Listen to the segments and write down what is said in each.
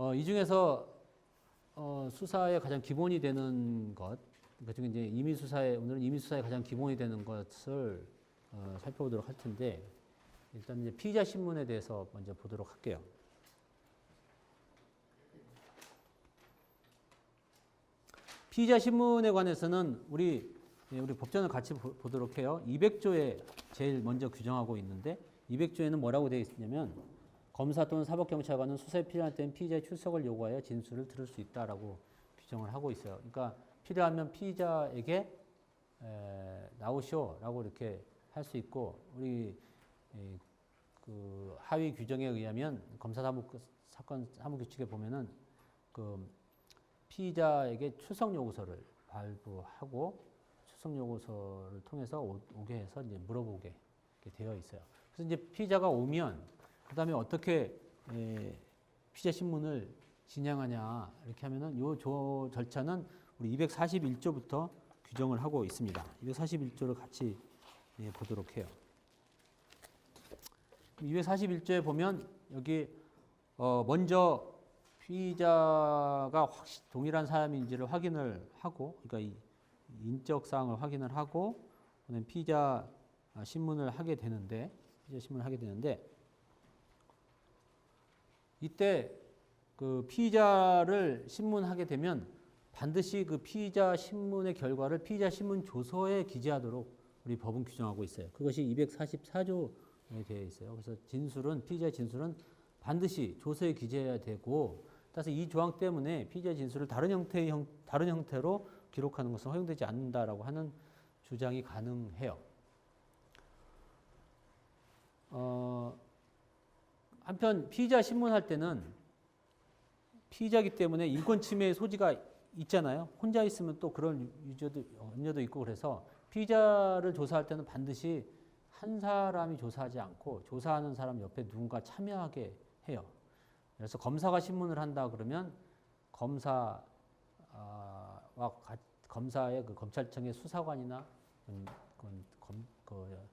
어, 이 중에서 어, 수사의 가장 기본이 되는 것, 그 중에 이제 임의 수사의 오늘은 임의 수사의 가장 기본이 되는 것을 어, 살펴보도록 할 텐데 일단 이제 피의자 신문에 대해서 먼저 보도록 할게요. 피의자 신문에 관해서는 우리 예, 우리 법전을 같이 보, 보도록 해요. 200조에 제일 먼저 규정하고 있는데 200조에는 뭐라고 되어 있냐면 검사 또는 사법경찰관은 수사에 필요할 때는 피의자의 출석을 요구하여 진술을 들을 수 있다라고 규정을 하고 있어요. 그러니까 필요하면 피의자에게 에, 나오시오라고 이렇게 할 수 있고 우리 이, 그 하위 규정에 의하면 검사 사무 사건 사무 규칙에 보면은 그 피의자에게 출석 요구서를 발부하고 출석 요구서를 통해서 오, 오게 해서 이제 물어보게 되어 있어요. 그래서 이제 피의자가 오면 그 다음에 어떻게 에, 피의자 신문을 진행하냐 이렇게 하면은 요조 절차는 우리 241조부터 규정을 하고 있습니다. 241조를 같이 예, 보도록 해요. 241조에 보면 여기 어 먼저 피의자가 동일한 사람인지를 확인을 하고 그러니까 이 인적 사항을 확인을 하고 피의자 아, 신문을 하게 되는데 피의자 신문을 하게 되는데 이때 그 피의자를 신문하게 되면 반드시 그 피의자 신문의 결과를 피의자 신문 조서에 기재하도록 우리 법은 규정하고 있어요. 그것이 244조에 되어 있어요. 그래서 진술은 피의자의 진술은 반드시 조서에 기재해야 되고 따라서 이 조항 때문에 피의자 진술을 다른 형태의 형, 다른 형태로 기록하는 것은 허용되지 않는다라고 하는 주장이 가능해요. 어, 한편 피의자 신문할 때는 피의자기 때문에 인권 침해의 소지가 있잖아요. 혼자 있으면 또 그런 유저도 염려도 있고 그래서 피의자를 조사할 때는 반드시 한 사람이 조사하지 않고 조사하는 사람 옆에 누군가 참여하게 해요. 그래서 검사가 신문을 한다 그러면 검사와 가- 검사의 그 검찰청의 수사관이나 음, 검, 그, 어,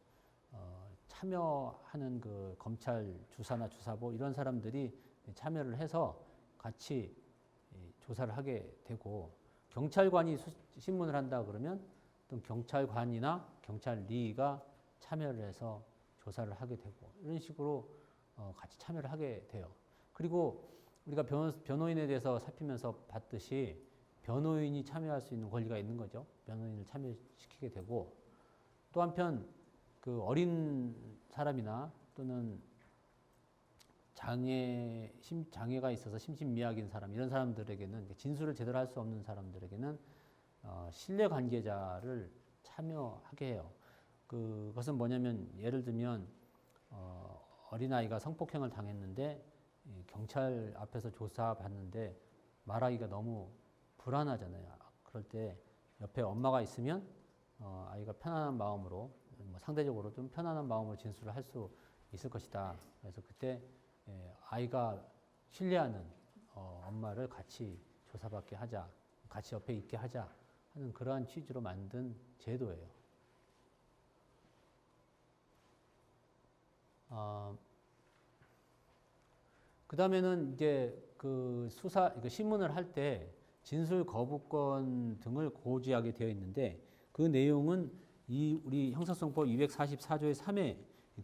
참여하는 그 검찰 주사나 주사보 이런 사람들이 참여를 해서 같이 이 조사를 하게 되고 경찰관이 수- 신문을 한다 그러면 또 경찰관이나 경찰리가 참여를 해서 조사를 하게 되고 이런 식으로 어, 같이 참여를 하게 돼요. 그리고 우리가 변호, 변호 인에 대해서 살피면서 봤듯이 변호인이 참여할 수 있는 권리가 있는 거죠. 변호인을 참여시키게 되고 또 한편 그 어린 사람이나 또는 장애 심 장애가 있어서 심신미약인 사람 이런 사람들에게는 진술을 제대로 할 수 없는 사람들에게는 어, 신뢰 관계자를 참여하게 해요. 그것은 뭐냐면 예를 들면 어, 어린 아이가 성폭행을 당했는데 이 경찰 앞에서 조사받는데 말하기가 너무 불안하잖아요. 그럴 때 옆에 엄마가 있으면 어, 아이가 편안한 마음으로 뭐 상대적으로 좀 편안한 마음으로 진술을 할 수 있을 것이다. 그래서 그때 예, 아이가 신뢰하는 어, 엄마를 같이 조사받게 하자, 같이 옆에 있게 하자 하는 그러한 취지로 만든 제도예요. 어, 그 다음에는 이제 그 수사, 그 신문을 할 때 진술 거부권 등을 고지하게 되어 있는데 그 내용은 이 우리 형사성법 244조의 3에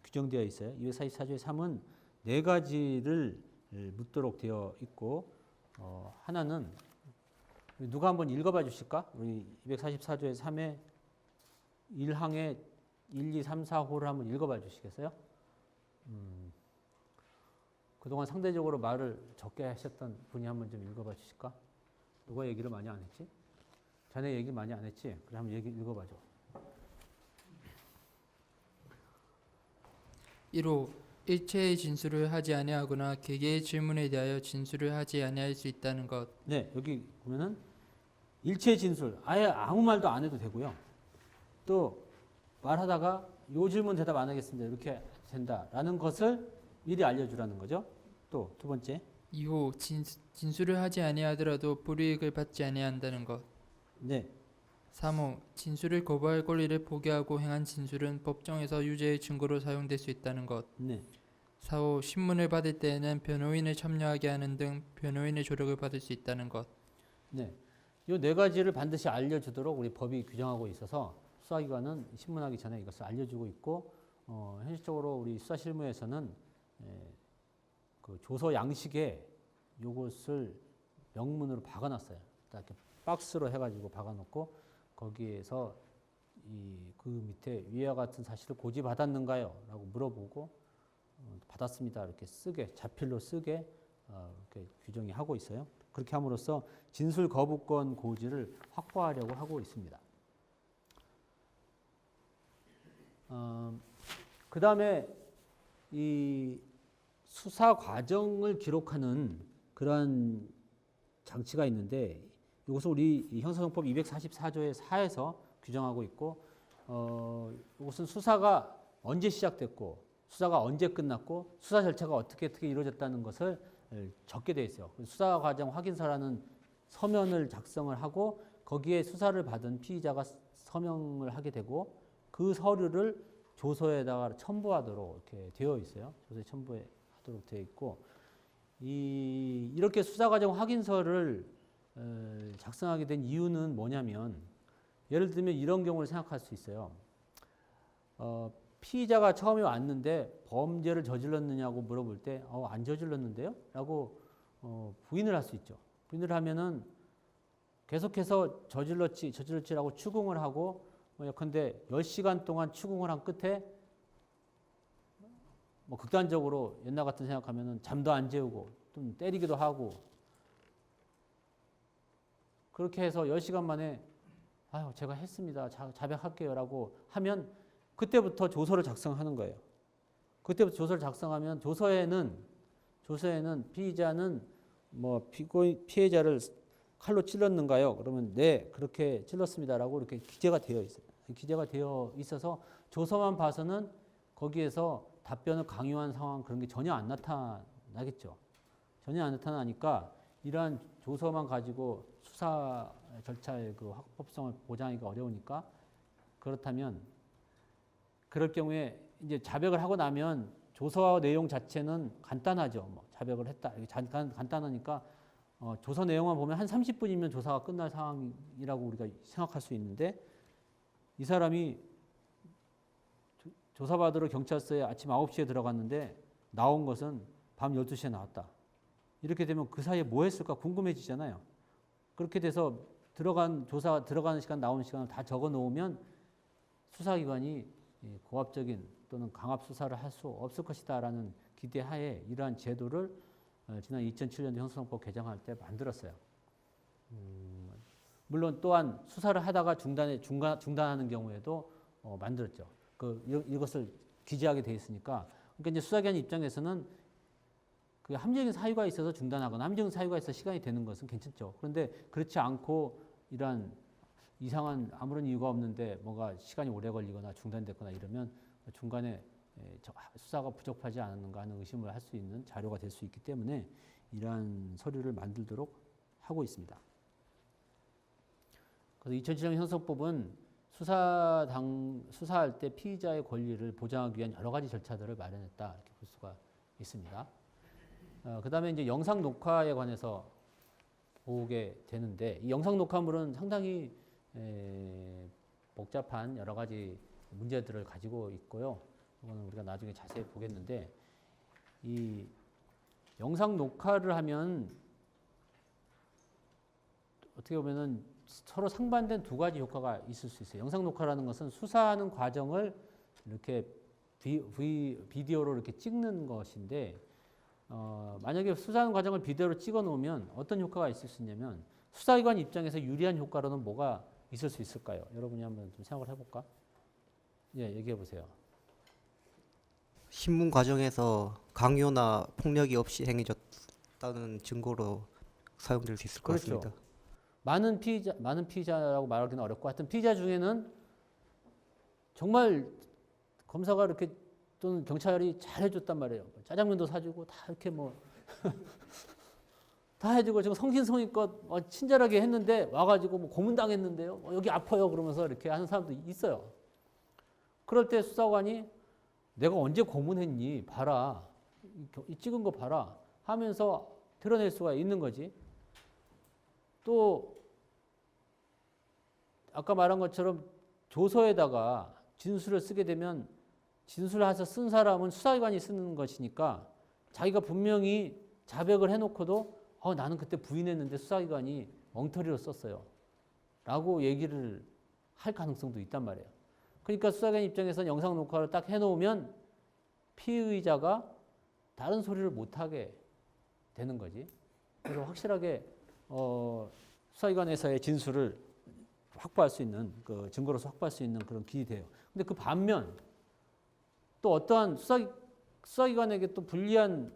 규정되어 있어요. 244조의 3은 네 가지를 묻도록 되어 있고 어, 하나는 누가 한번 읽어봐 주실까? 우리 244조의 3에 1항에 1, 2, 3, 4호를 한번 읽어봐 주시겠어요? 음, 그동안 상대적으로 말을 적게 하셨던 분이 한번 좀 읽어봐 주실까? 누가 얘기를 많이 안 했지? 자네 얘기 많이 안 했지? 그래 얘기 읽어봐 줘. 1호 일체의 진술을 하지 아니하거나 개개의 질문에 대하여 진술을 하지 아니할 수 있다는 것. 네, 여기 보면은 일체 진술, 아예 아무 말도 안 해도 되고요. 또 말하다가 요 질문 대답 안 하겠습니다. 이렇게 된다라는 것을 미리 알려주라는 거죠. 또 두 번째, 2호 진, 진술을 하지 아니하더라도 불이익을 받지 아니한다는 것. 네, 3호 진술을 거부할 권리를 포기하고 행한 진술은 법정에서 유죄의 증거로 사용될 수 있다는 것. 네, 사호 신문을 받을 때에는 변호인을 참여하게 하는 등 변호인의 조력을 받을 수 있다는 것. 네. 이 네 가지를 반드시 알려주도록 우리 법이 규정하고 있어서 수사기관은 신문하기 전에 이것을 알려주고 있고 어, 현실적으로 우리 수사실무에서는 에, 그 조서 양식에 요것을 명문으로 박아놨어요. 딱 이렇게 박스로 해가지고 박아놓고 거기에서 이 그 밑에 위와 같은 사실을 고지받았는가요?라고 물어보고 어, 받았습니다. 이렇게 쓰게 자필로 쓰게 어, 이렇게 규정이 하고 있어요. 그렇게 함으로써 진술 거부권 고지를 확보하려고 하고 있습니다. 어, 그 다음에 이 수사 과정을 기록하는 그러한 장치가 있는데 이것을 우리 이 형사정법 244조의 4에서 규정하고 있고 어, 이것은 수사가 언제 시작됐고 수사가 언제 끝났고 수사 절차가 어떻게 어떻게 이루어졌다는 것을 에, 적게 돼 있어요. 그 수사 과정 확인서라는 서면을 작성을 하고 거기에 수사를 받은 피의자가 서명을 하게 되고 그 서류를 조서에다가 첨부하도록 이렇게 되어 있어요. 조서에 첨부하도록 되어 있고 이 이렇게 수사 과정 확인서를 에, 작성하게 된 이유는 뭐냐면 예를 들면 이런 경우를 생각할 수 있어요. 어, 피의자가 처음에 왔는데 범죄를 저질렀느냐고 물어볼 때, 어, 안 저질렀는데요? 라고 어, 부인을 할 수 있죠. 부인을 하면은 계속해서 저질렀지, 저질렀지라고 추궁을 하고, 뭐 예컨대 10시간 동안 추궁을 한 끝에 뭐 극단적으로 옛날 같은 생각하면은 잠도 안 재우고 좀 때리기도 하고 그렇게 해서 10시간 만에 아유, 제가 했습니다. 자, 자백할게요라고 하면 그때부터 조서를 작성하는 거예요. 그때부터 조서를 작성하면 조서에는 조서에는 피의자는 뭐 피고 피해자를 칼로 찔렀는가요? 그러면 네 그렇게 찔렀습니다라고 이렇게 기재가 되어 있어요. 기재가 되어 있어서 조서만 봐서는 거기에서 답변을 강요한 상황 그런 게 전혀 안 나타나겠죠. 전혀 안 나타나니까 이러한 조서만 가지고 수사 절차의 그 합법성을 보장하기가 어려우니까 그렇다면 그럴 경우에 이제 자백을 하고 나면 조서 내용 자체는 간단하죠. 뭐 자백을 했다. 잠깐 간단하니까 어, 조서 내용만 보면 한 30분이면 조사가 끝날 상황이라고 우리가 생각할 수 있는데 이 사람이 조- 조사받으러 경찰서에 아침 9시에 들어갔는데 나온 것은 밤 12시에 나왔다. 이렇게 되면 그 사이에 뭐 했을까 궁금해지잖아요. 그렇게 돼서 들어간 조사 들어가는 시간 나오는 시간을 다 적어 놓으면 수사기관이 이 고압적인 또는 강압 수사를 할 수 없을 것이다라는 기대하에 이러한 제도를 어, 지난 2007년도 형사소송법 개정할 때 만들었어요. 음, 물론 또한 수사를 하다가 중단에 중간 중단하는 경우에도 어, 만들었죠. 그 이- 이것을 기재하게 돼 있으니까 그러니까 이제 수사기관 입장에서는 그 합리적인 사유가 있어서 중단하거나 합리적인 사유가 있어 서 시간이 되는 것은 괜찮죠. 그런데 그렇지 않고 이러한 이상한 아무런 이유가 없는데 뭐가 시간이 오래 걸리거나 중단됐거나 이러면 중간에 에, 저- 수사가 부족하지 않았는가 하는 의심을 할 수 있는 자료가 될 수 있기 때문에 이러한 서류를 만들도록 하고 있습니다. 그래서 2007년 형사법은 수사당 수사할 때 피의자의 권리를 보장하기 위한 여러 가지 절차들을 마련했다 이렇게 볼 수가 있습니다. 어, 그 다음에 이제 영상 녹화에 관해서 보게 되는데 이 영상 녹화물은 상당히 에, 복잡한 여러 가지 문제들을 가지고 있고요. 이거는 우리가 나중에 자세히 보겠는데 이 영상 녹화를 하면 어떻게 보면은 서로 상반된 두 가지 효과가 있을 수 있어요. 영상 녹화라는 것은 수사하는 과정을 이렇게 비, 비, 비디오로 이렇게 찍는 것인데 어, 만약에 수사하는 과정을 비디오로 찍어 놓으면 어떤 효과가 있을 수 있냐면 수사기관 입장에서 유리한 효과로는 뭐가 있을 수 있을까요? 여러분이 한번 좀 생각을 해볼까? 예, 얘기해 보세요. 신문 과정에서 강요나 폭력이 없이 행해졌다는 증거로 사용될 수 있을 것 그렇죠. 같습니다. 많은 피의자, 많은 피의자라고 말하기는 어렵고 하여튼 피의자 중에는 정말 검사가 이렇게 또는 경찰이 잘 해줬단 말이에요. 짜장면도 사주고 다 이렇게 뭐 다 해주고 지금 성신성의껏 어, 친절하게 했는데 와가지고 뭐 고문당했는데요. 어, 여기 아파요 그러면서 이렇게 하는 사람도 있어요. 그럴 때 수사관이 내가 언제 고문했니? 봐라. 이 찍은 거 봐라 하면서 드러낼 수가 있는 거지. 또 아까 말한 것처럼 조서에다가 진술을 쓰게 되면 진술해서 쓴 사람은 수사기관이 쓰는 것이니까 자기가 분명히 자백을 해놓고도 어, 나는 그때 부인했는데 수사기관이 엉터리로 썼어요. 라고 얘기를 할 가능성도 있단 말이에요. 그러니까 수사기관 입장에서는 영상 녹화를 딱 해놓으면 피의자가 다른 소리를 못하게 되는 거지. 그래서 확실하게 어, 수사기관에서의 진술을 확보할 수 있는 그 증거로서 확보할 수 있는 그런 길이 돼요. 근데 그 반면 또 어떠한 수사 수사기관에게 또 불리한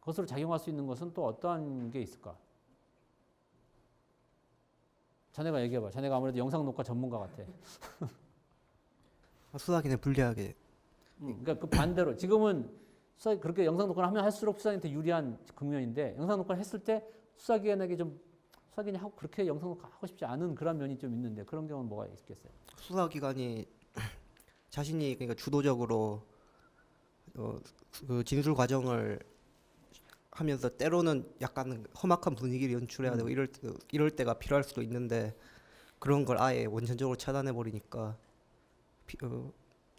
것으로 작용할 수 있는 것은 또 어떠한 게 있을까? 자네가 얘기해봐. 자네가 아무래도 영상 녹화 전문가 같아. 수사기관에 불리하게 음, 그러니까 그 반대로 지금은 수사 그렇게 영상 녹화를 하면 할수록 수사한테 유리한 국면인데 영상 녹화를 했을 때 수사기관에게 좀 수사기관이 하고 그렇게 영상 녹화 하고 싶지 않은 그런 면이 좀 있는데 그런 경우는 뭐가 있겠어요? 수사기관이 자신이 그러니까 주도적으로 어, 그 진술 과정을 하면서 때로는 약간 험악한 분위기를 연출해야 되고 이럴 때, 이럴 때가 필요할 수도 있는데 그런 걸 아예 원천적으로 차단해 버리니까 어,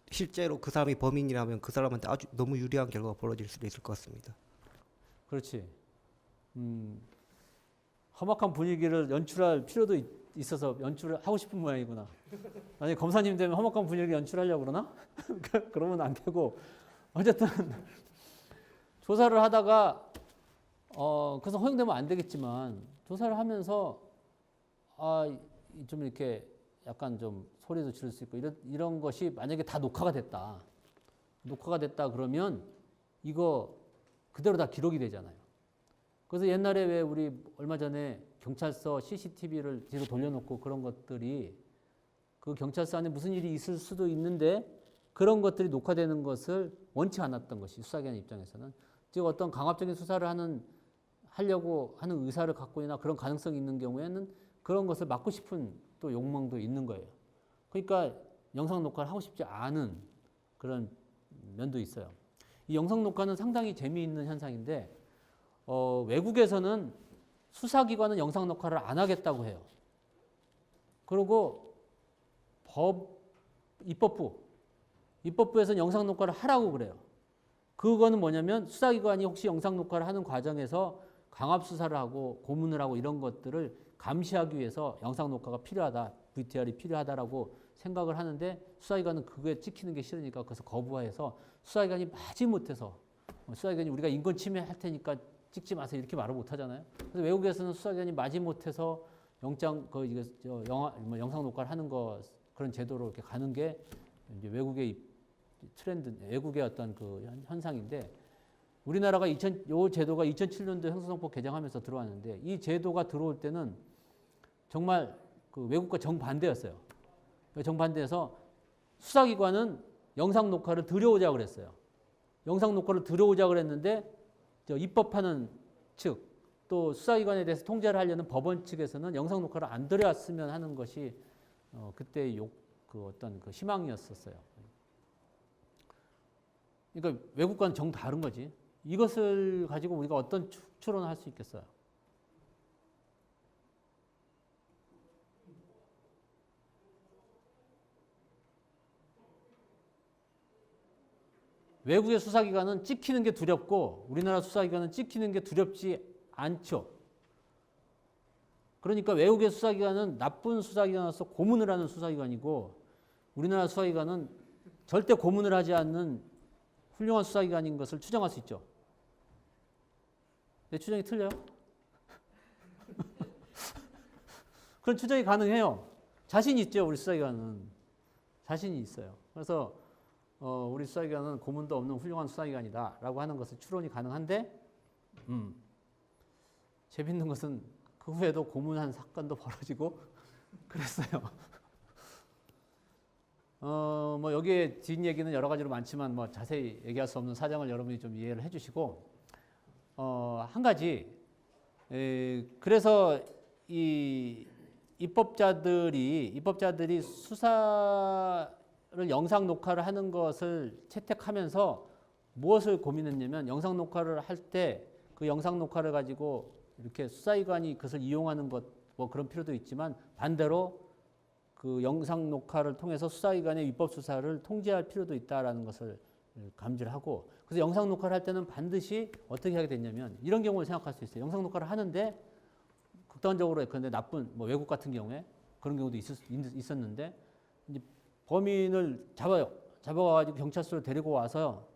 실제로 그 사람이 범인이라면 그 사람한테 아주 너무 유리한 결과가 벌어질 수도 있을 것 같습니다. 그렇지. 음, 험악한 분위기를 연출할 필요도 있, 있어서 연출을 하고 싶은 모양이구나. 아니 검사님 되면 험악한 분위기 연출하려고 그러나? 그러면 안 되고 어쨌든 조사를 하다가 어 그래서 허용되면 안 되겠지만 조사를 하면서 아좀 이렇게 약간 좀 소리도 지를 수 있고 이런 이런 것이 만약에 다 녹화가 됐다. 녹화가 됐다 그러면 이거 그대로 다 기록이 되잖아요. 그래서 옛날에 왜 우리 얼마 전에 경찰서 CCTV를 뒤로 돌려놓고 그런 것들이 그 경찰서 안에 무슨 일이 있을 수도 있는데 그런 것들이 녹화되는 것을 원치 않았던 것이 수사기관 입장에서는 즉 어떤 강압적인 수사를 하는 하려고 하는 의사를 갖고 있나 그런 가능성이 있는 경우에는 그런 것을 막고 싶은 또 욕망도 있는 거예요. 그러니까 영상 녹화를 하고 싶지 않은 그런 면도 있어요. 이 영상 녹화는 상당히 재미있는 현상인데 어, 외국에서는 수사기관은 영상 녹화를 안 하겠다고 해요. 그리고 법 입법부 입법부에서는 영상 녹화를 하라고 그래요. 그거는 뭐냐면 수사기관이 혹시 영상 녹화를 하는 과정에서 강압 수사를 하고 고문을 하고 이런 것들을 감시하기 위해서 영상 녹화가 필요하다, VTR이 필요하다라고 생각을 하는데 수사기관은 그게 찍히는 게 싫으니까 그래서 거부해서 수사기관이 마지 못해서 어, 수사기관이 우리가 인권 침해할 테니까 찍지 마세요 이렇게 말을 못 하잖아요. 그래서 외국에서는 수사기관이 마지못해서 영장 그 이거 저 영화 뭐 영상 녹화를 하는 거 그런 제도로 이렇게 가는 게 이제 외국의 이 트렌드, 외국의 어떤 그 현- 현상인데 우리나라가 2000, 요 제도가 2007년도 형사성법 개정하면서 들어왔는데 이 제도가 들어올 때는 정말 그 외국과 정반대였어요. 정반대에서 수사기관은 영상 녹화를 들여오자 그랬어요. 영상 녹화를 들여오자 그랬는데 저 입법하는 측 또 수사기관에 대해서 통제를 하려는 법원 측에서는 영상 녹화를 안 들여왔으면 하는 것이 어, 그때 욕 그 어떤 그 희망이었었어요. 그러니까 외국과는 정 다른 거지. 이것을 가지고 우리가 어떤 추- 추론을 할 수 있겠어요? 외국의 수사기관은 찍히는 게 두렵고 우리나라 수사기관은 찍히는 게 두렵지 않죠. 그러니까 외국의 수사기관은 나쁜 수사기관으로서 고문을 하는 수사기관이고 우리나라 수사기관은 절대 고문을 하지 않는 훌륭한 수사기관인 것을 추정할 수 있죠. 내 추정이 틀려요? 그런 추정이 가능해요. 자신 있죠, 우리 수사기관은. 자신이 있어요. 그래서 어, 우리 수사기관은 고문도 없는 훌륭한 수사기관이다 라고 하는 것은 추론이 가능한데, 음, 재밌는 것은 그 후에도 고문한 사건도 벌어지고 그랬어요. 어, 뭐 여기에 뒷 얘기는 여러 가지로 많지만 뭐 자세히 얘기할 수 없는 사정을 여러분이 좀 이해를 해 주시고 어, 한 가지 에, 그래서 이 입법자들이 입법자들이 수사 를 영상 녹화를 하는 것을 채택하면서 무엇을 고민했냐면 영상 녹화를 할 때 그 영상 녹화를 가지고 이렇게 수사기관이 그것을 이용하는 것 뭐 그런 필요도 있지만 반대로 그 영상 녹화를 통해서 수사기관의 위법 수사를 통제할 필요도 있다라는 것을 감지를 하고 그래서 영상 녹화를 할 때는 반드시 어떻게 하게 됐냐면 이런 경우를 생각할 수 있어요. 영상 녹화를 하는데 극단적으로 그런데 나쁜 뭐 외국 같은 경우에 그런 경우도 있었, 있었는데 이제 범인을 잡아요. 잡아가지고 경찰서로 데리고 와서요.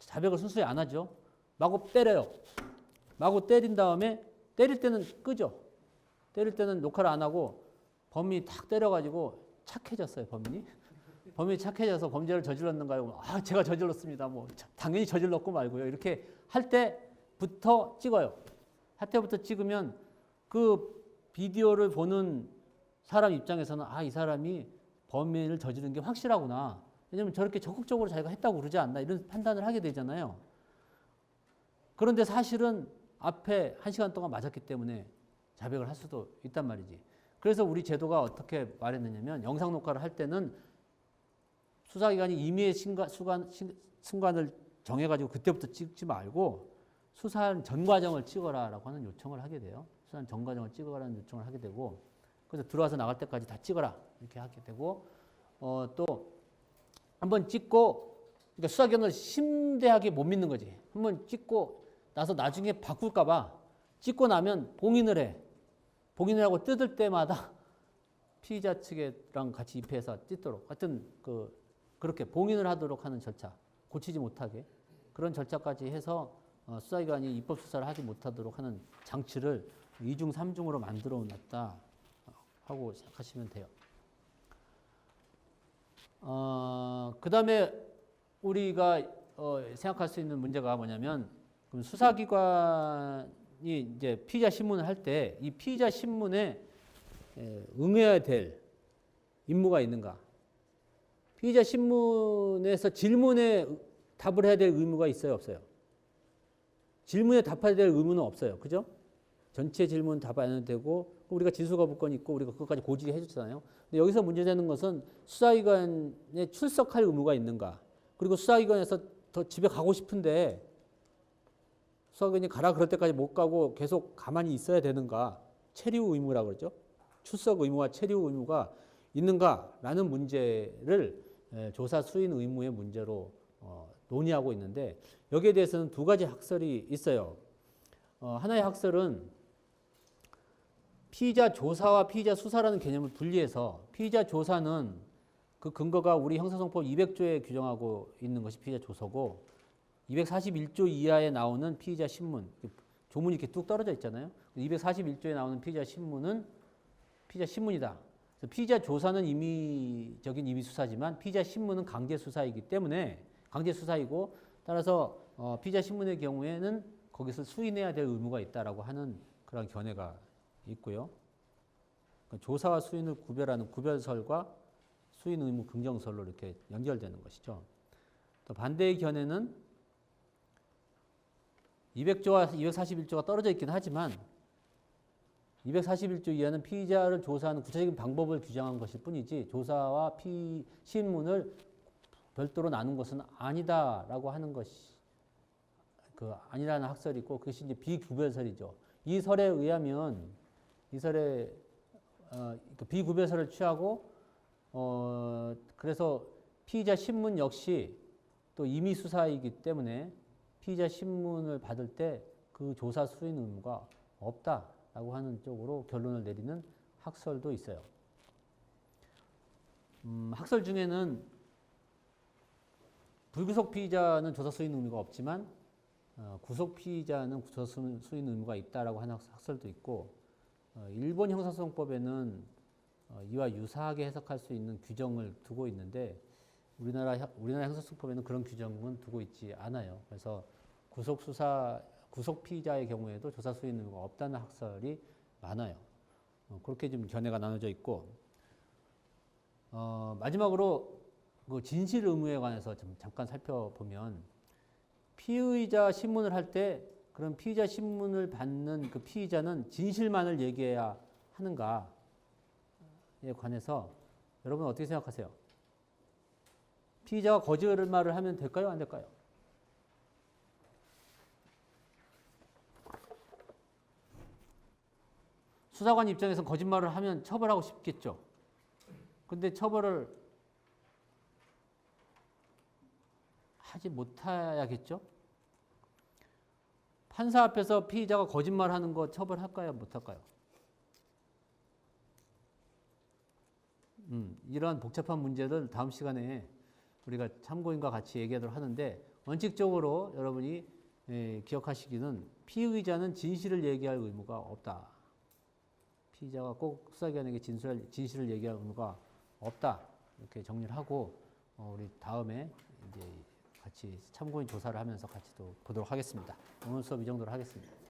자백을 순수히 안 하죠. 마구 때려요. 마구 때린 다음에 때릴 때는 끄죠. 때릴 때는 녹화를 안 하고 범인이 탁 때려가지고 착해졌어요. 범인이. 범인이 착해져서 범죄를 저질렀는가요? 아, 제가 저질렀습니다. 뭐 당연히 저질렀고 말고요. 이렇게 할 때부터 찍어요. 할 때부터 찍으면 그 비디오를 보는 사람 입장에서는 아, 이 사람이 범인을 저지른 게 확실하구나. 왜냐면 저렇게 적극적으로 자기가 했다고 그러지 않나 이런 판단을 하게 되잖아요. 그런데 사실은 앞에 한 시간 동안 맞았기 때문에 자백을 할 수도 있단 말이지. 그래서 우리 제도가 어떻게 말했느냐면 영상 녹화를 할 때는 수사기관이 임의의 순간, 순간, 순간을 정해가지고 그때부터 찍지 말고 수사한 전 과정을 찍어라라고 하는 요청을 하게 돼요. 수사한 전 과정을 찍어라는 요청을 하게 되고 그래서 들어와서 나갈 때까지 다 찍어라 이렇게 하게 되고 어, 또 한번 찍고 그러니까 수사기관을 심대하게 못 믿는 거지. 한번 찍고 나서 나중에 바꿀까봐 찍고 나면 봉인을 해. 봉인을 하고 뜯을 때마다 피의자 측이랑 같이 입회해서 찢도록 하여튼 그 그렇게 봉인을 하도록 하는 절차 고치지 못하게 그런 절차까지 해서 어, 수사기관이 입법 수사를 하지 못하도록 하는 장치를 이중삼중으로 만들어 놨다 하고 생각하시면 돼요. 어, 그 다음에 우리가 어, 생각할 수 있는 문제가 뭐냐면 그럼 수사기관이 이제 피의자 신문을 할 때 이 피의자 신문에 에, 응해야 될 임무가 있는가? 피의자 신문에서 질문에 답을 해야 될 의무가 있어요, 없어요? 질문에 답해야 될 의무는 없어요, 그죠? 전체 질문 답안 해도 되고 우리가 진술거부권 있고 우리가 그것까지 고지해 줬잖아요. 근데 여기서 문제되는 것은 수사기관에 출석할 의무가 있는가? 그리고 수사기관에서 더 집에 가고 싶은데 수사관이 가라 그럴 때까지 못 가고 계속 가만히 있어야 되는가? 체류 의무라고 그러죠. 출석 의무와 체류 의무가 있는가라는 문제를 에, 조사 수인 의무의 문제로 어, 논의하고 있는데 여기에 대해서는 두 가지 학설이 있어요. 어, 하나의 학설은 피의자 조사와 피의자 수사라는 개념을 분리해서 피의자 조사는 그 근거가 우리 형사소송법 200조에 규정하고 있는 것이 피의자 조서고 241조 이하에 나오는 피의자 신문 조문이 이렇게 뚝 떨어져 있잖아요. 241조에 나오는 피의자 신문은 피의자 신문이다. 그래서 피의자 조사는 임의적인 임의 수사지만 피의자 신문은 강제 수사이기 때문에 강제 수사이고 따라서 어, 피의자 신문의 경우에는 거기서 수인해야 될 의무가 있다라고 하는 그런 견해가 있고요. 그러니까 조사와 수인을 구별하는 구별설과 수인 의무 긍정설로 이렇게 연결되는 것이죠. 또 반대의 견해는 200조와 241조가 떨어져 있긴 하지만 241조 이하는 피의자를 조사하는 구체적인 방법을 규정한 것일 뿐이지 조사와 피 신문을 별도로 나눈 것은 아니다라고 하는 것이 그 아니라는 학설이 있고 그것이 이제 비구별설이죠. 이 설에 의하면 이 설에 어, 그 비구별설을 취하고 어, 그래서 피의자 신문 역시 또 임의 수사이기 때문에 피의자 신문을 받을 때 그 조사 수인 의무가 없다라고 하는 쪽으로 결론을 내리는 학설도 있어요. 음, 학설 중에는 불구속 피의자는 조사 수인 의무가 없지만 어, 구속 피의자는 조사 수인 의무가 있다라고 하는 학- 학설도 있고 어, 일본 형사소송법에는 어, 이와 유사하게 해석할 수 있는 규정을 두고 있는데 우리나라 형- 우리나라 형사소송법에는 그런 규정은 두고 있지 않아요. 그래서 구속 수사 구속 피의자의 경우에도 조사 수인 의무가 없다는 학설이 많아요. 어, 그렇게 좀 견해가 나눠져 있고 어, 마지막으로 그 진실 의무에 관해서 좀 잠깐 살펴보면 피의자 신문을 할 때 그럼 피의자 신문을 받는 그 피의자는 진실만을 얘기해야 하는가에 관해서 여러분 어떻게 생각하세요? 피의자가 거짓말을 하면 될까요? 안 될까요? 수사관 입장에서 거짓말을 하면 처벌하고 싶겠죠. 근데 처벌을 하지 못해야겠죠? 판사 앞에서 피의자가 거짓말하는 거 처벌할까요, 못할까요? 음, 이러한 복잡한 문제들 다음 시간에 우리가 참고인과 같이 얘기하도록 하는데 원칙적으로 여러분이 예, 기억하시기는 피의자는 진실을 얘기할 의무가 없다. 피의자가 꼭 수사기관에게 진술할, 진실을 얘기할 의무가 없다. 이렇게 정리를 하고 어, 우리 다음에 이제 같이 참고인 조사를 하면서 같이 또 보도록 하겠습니다. 오늘 수업 이 정도로 하겠습니다.